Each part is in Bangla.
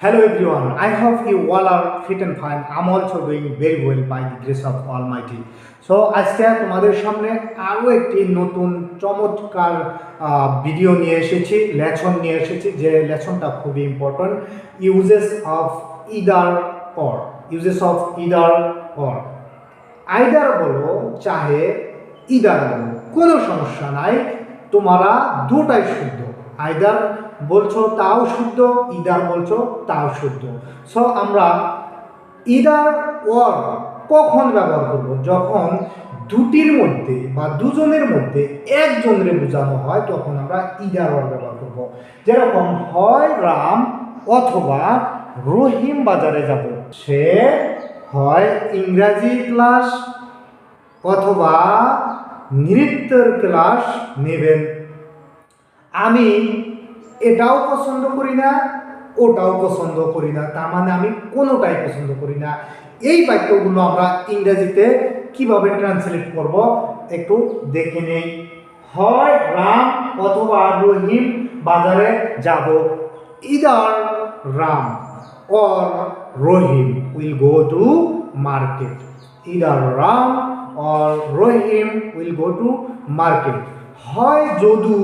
Hello everyone, I hope you all are fit and fine. I'm also doing very well by the grace of Almighty. So আজকে তোমাদের সামনে আরও একটি নতুন চমৎকার ভিডিও নিয়ে এসেছি লেসন নিয়ে এসেছি যে লেসনটা খুবই important uses of either or uses of either or either বলো চাহে ইদার বলো কোনো সমস্যা নাই তোমরা দুটাই শুদ্ধ আইদার বলছো তাও শুদ্ধ, ইদার বলছো তাও শুদ্ধ। সো আমরা ইদার ওর কখন ব্যবহার করব? যখন দুটির মধ্যে বা দুজনের মধ্যে একজনের বোঝানো হয়, তখন আমরা ইদার ওর ব্যবহার করব। যেরকম হয় রাম অথবা রহিম বাজারে যাব। সে হয় ইংরাজি ক্লাস অথবা নৃত্যের ক্লাস নেবেন। আমি এটাও পছন্দ করি না, ওটাও পছন্দ করি না। তার মানে আমি কোনোটাই পছন্দ করি না। এই বাক্যগুলো আমরা ইংরেজিতে কীভাবে ট্রান্সলেট করব একটু দেখে নেই। হয় রাম অথবা রহিম বাজারে যাব। Either Ram or Rahim will go to market. Either Ram or Rahim will go to market. হয় যদু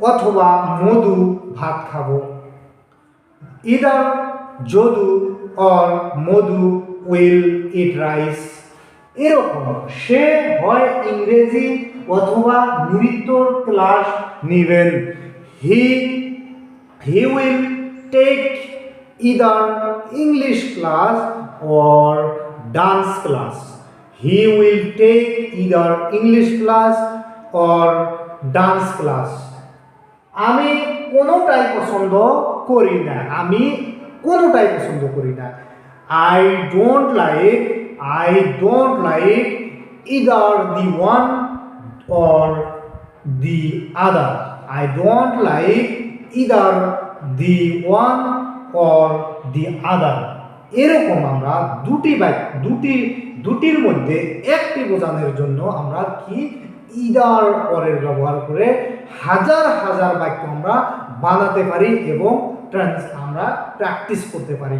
অথবা মধু ভাত খাব। Either Jadu or Madhu will eat rice. এরকম সে হয় ইংরেজি অথবা নৃত্যর ক্লাস নেবেন। He he will take either English class or dance class. He will take either English class or dance class. আমি কোনোটাই পছন্দ করি না। আমি কোনোটাই পছন্দ করি না। I don't like I don't like either the one or the other I don't like either the one or the other এরকম আমরা দুটি বাক্য দুটি, দুটির মধ্যে একটি বোঝানোর জন্য আমরা কি ইদার পরের ব্যবহার করে হাজার হাজার বাক্য আমরা বানাতে পারি এবং ট্রান্স আমরা প্র্যাকটিস করতে পারি।